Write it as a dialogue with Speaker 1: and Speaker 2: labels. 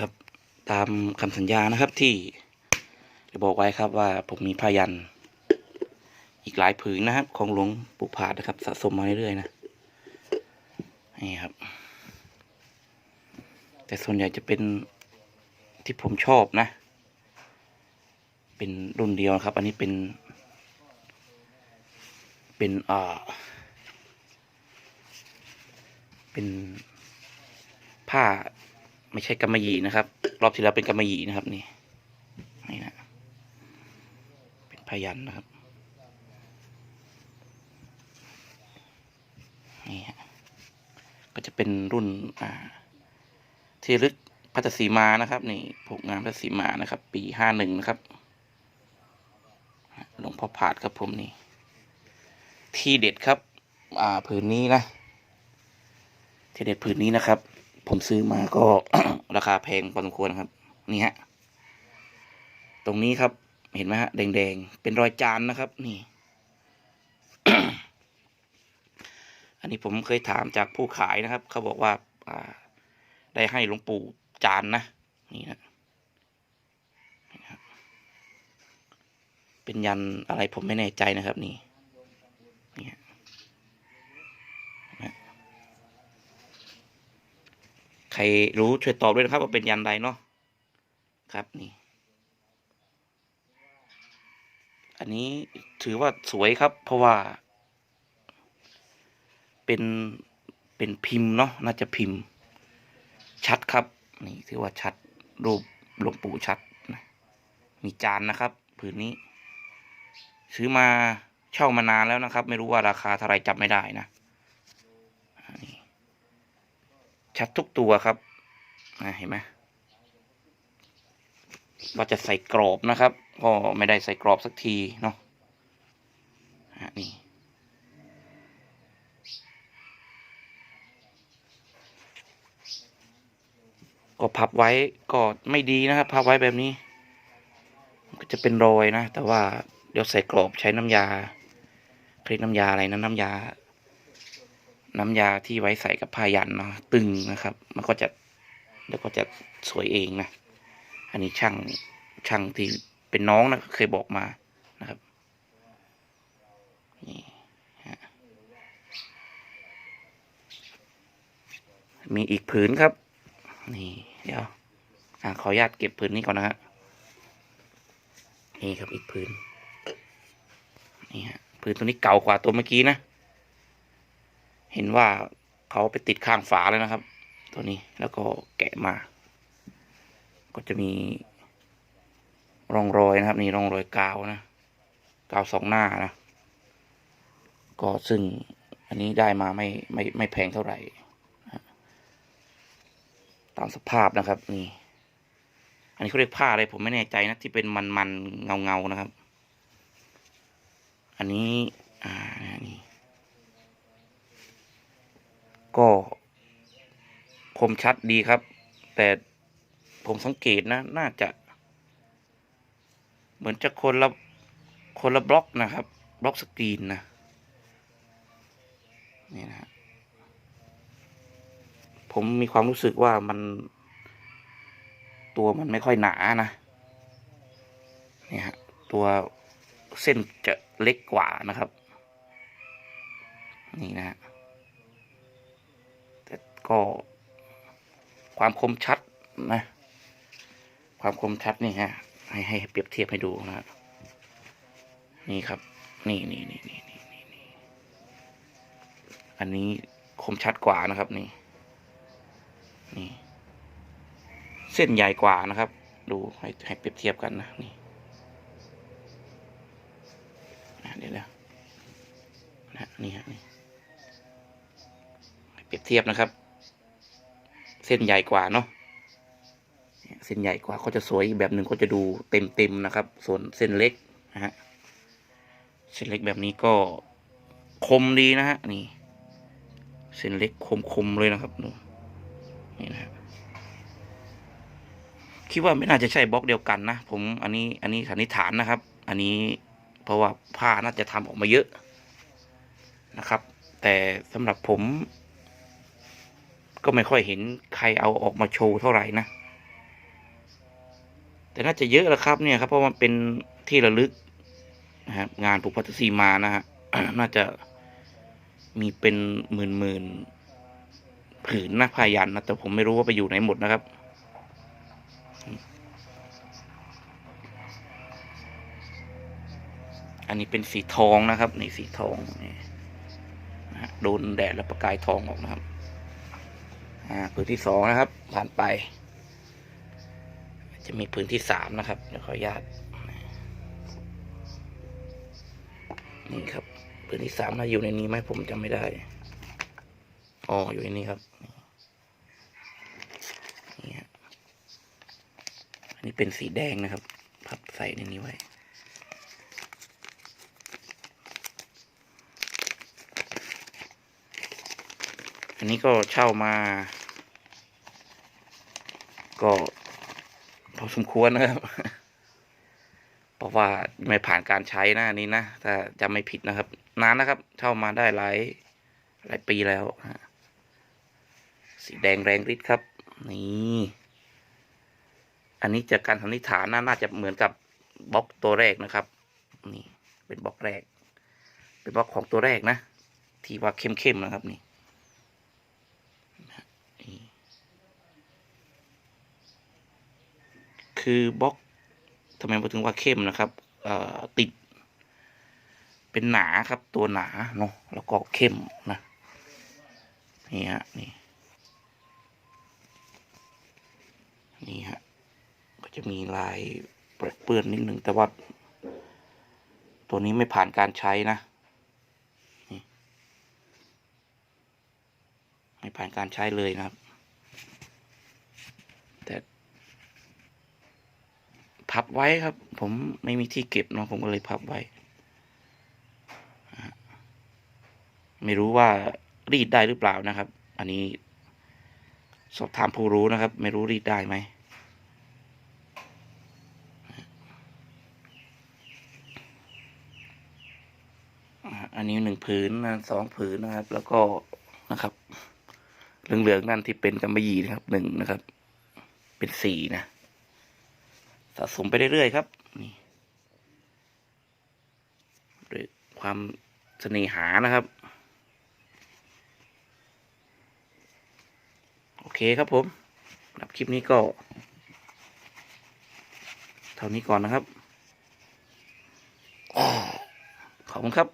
Speaker 1: ครับ ตามคำสัญญานะครับที่ได้บอกไว้ครับว่าผมมีพายัน อีกหลายผืนนะครับ ของหลวงปู่ผาดนะครับ สะสมมาเรื่อยๆนะนี่ครับ แต่ส่วนใหญ่จะเป็นที่ผมชอบนะ เป็นรุ่นเดียวนะครับ อันนี้เป็น เป็นอ่าเป็นผ้า ไม่ใช่กำมะหยี่นะครับ รอบที่แล้วเป็นกำมะหยี่นะครับ นี่นี่นะเป็นพยันนะครับ นี่ฮะก็จะเป็นรุ่นอ่าที่ลึกพัทสีมานะครับ นี่ผูกงานพัทสีมานะครับ ปีห้าหนึ่งนะครับหลวงพ่อผาดครับผมนี่ ที่เด็ดครับ อ่าผืนนี้นะที่เด็ดผืนนี้นะครับ ผมซื้อมาก็ราคาแพงพอสมควรครับ นี่ฮะ ตรงนี้ครับ เห็นไหมฮะ แดงๆ เป็นรอยจานนะครับ นี่ อันนี้ผมเคยถามจากผู้ขายนะครับ เขาบอกว่าอ่าได้ให้หลวงปู่จานนะ นี่นะเป็นยันอะไรผมไม่แน่ใจนะครับนี่ นี่ฮะ ใครรู้ช่วยตอบด้วยนะครับว่าเป็นยันใดเนาะครับนี่ อันนี้ถือว่าสวยครับ เพราะว่า เป็นเป็นพิมพ์เนาะน่าจะพิมพ์ ชัดครับ นี่ถือว่าชัดรูปหลวงปู่ชัดนะมีจานนะครับผืนนี้ ซื้อมาเช่ามานานแล้วนะครับ ไม่รู้ว่าราคาเท่าไรจำไม่ได้นะอันนี้ ชัดทุกตัวครับเห็นไหมว่าจะใส่กรอบนะครับ ก็ไม่ได้ใส่กรอบสักทีเนาะนี่ก็พับไว้ก็ไม่ดีนะครับพับไว้แบบนี้ ก็จะเป็นรอยนะ แต่ว่าเดี๋ยวใส่กรอบใช้น้ำยา คลิกน้ำยาอะไรนะน้ำยา น้ำยาที่ไว้ใส่กับผ้ายันเนาะตึงนะครับ มันก็จะเดี๋ยวก็จะสวยเองนะ อันนี้ช่างช่างที่เป็นน้องนะเคยบอกมานะครับนี่ฮะมีอีกผืนครับ นี่ เดี๋ยวอขออนุญาตเก็บผืนนี้ก่อนนะฮะนี่ครับอีกผืนนี่ฮะผืนตัวนี้เก่ากว่าตัวเมื่อกี้นะ เห็นว่าเขาไปติดข้างฝาเลยนะครับ ตัวนี้แล้วก็แกะมา ก็จะมีร่องรอยนะครับ นี่ร่องรอยกาวนะกาวสองหน้านะ ก็ซึ่งอันนี้ได้มาไม่ไม่ไม่แพงเท่าไหร่ตามสภาพนะครับ นี่ อันนี้เขาเรียกผ้าอะไรผมไม่แน่ใจนะที่เป็นมันมันเงาเงาๆนะครับ อันนี้ ก็คมชัดดีครับ แต่ผมสังเกตนะ น่าจะ เหมือนจะคนละคนละบล็อกนะครับ บล็อกสกรีนนะ นี่นะ ผมมีความรู้สึกว่ามันตัวมันไม่ค่อยหนานะนี่ฮะตัวเส้นจะเล็กกว่านะครับ นี่นะฮะ ก็ความคมชัดนะ ความคมชัดนี่ฮะ ให้ให้เปรียบเทียบให้ดูนะนี่ครับ นี่นี่นี่นี่นี่นี่นี่อันนี้คมชัดกว่านะครับ นี่ นี่ เส้นใหญ่กว่านะครับ ดูให้ให้เปรียบเทียบกันนะนี่อะเดี๋ยวเดี๋ยวนะนี่ฮะนี่เปรียบเทียบนะครับ เส้นใหญ่กว่าเนาะเส้นใหญ่กว่าก็จะสวยอีกแบบหนึ่งก็จะดูเต็มเต็มนะครับ ส่วนเส้นเล็กนะฮะเส้นเล็กแบบนี้ก็คมดีนะฮะนี่ เส้นเล็กคมคมเลยนะครับดูนี่นะฮะคิดว่าไม่น่าจะใช่บล็อกเดียวกันนะผมอันนี้อันนี้สันนิษฐานนะครับ อันนี้เพราะว่าผ้าน่าจะทำออกมาเยอะนะครับ แต่สำหรับผม ก็ไม่ค่อยเห็นใครเอาออกมาโชว์เท่าไหร่นะ แต่น่าจะเยอะแล้วครับเนี่ยครับเพราะมันเป็นที่ระลึกนะครับงานผูกพัทสีมานะฮะน่าจะมีเป็นหมื่นหมื่นผืนนะพายันนะแต่ผมไม่รู้ว่าไปอยู่ไหนหมดนะครับอันนี้เป็นสีทองนะครับนี่สีทองนี่นะโดนแดดแล้วประกายทองออกนะครับ อ่าผืนที่สองนะครับ ผ่านไป จะมีผืนที่สามนะครับเดี๋ยวขออนุญาตนี่ครับผืนที่สามน่าอยู่ในนี้ไหมผมจำไม่ได้อ๋ออยู่ในนี้ครับนี่อันนี้เป็นสีแดงนะครับ พับใส่ในนี้ไว้ อันนี้ก็เช่ามา ก็พอสมควรนะครับ เพราะว่าไม่ผ่านการใช้นะอันนี้นะถ้าจำไม่ผิดนะครับ นานนะครับ เช่ามาได้หลายหลายปีแล้วสีแดงแรงฤทธิ์ครับ นี่อันนี้จากการสันนิษฐานนะน่าจะเหมือนกับบล็อกตัวแรกนะครับ นี่เป็นบล็อกแรก เป็นบล็อกของตัวแรกนะ ที่ว่าเข้มๆนะครับนี่ คือบล็อกทำไมผมถึงว่าเข้มนะครับติด เป็นหนาครับตัวหนาเนาะแล้วก็เข้มนะนี่ฮะนี่นี่ฮะก็จะมีลายเปื้อนนิดนึงแต่ว่าตัวนี้ไม่ผ่านการใช้นะไม่ผ่านการใช้เลยนะครับ แต่ พับไว้ครับ ผมไม่มีที่เก็บเนาะผมก็เลยพับไว้ ไม่รู้ว่ารีดได้หรือเปล่านะครับ อันนี้ สอบถามผู้รู้นะครับ ไม่รู้รีดได้ไหมอันนี้หนึ่งผืนนะสองผืนนะครับ แล้วก็นะครับเหลืองๆนั่นที่เป็นกำมะหยี่นะครับหนึ่งนะครับ เป็นสี่นะ สะสมไปเรื่อยๆครับนี่ด้วยความเสน่หานะครับ โอเคครับผมหนับคลิปนี้ก็ เท่านี้ก่อนนะครับอ่าขอบคุณครับ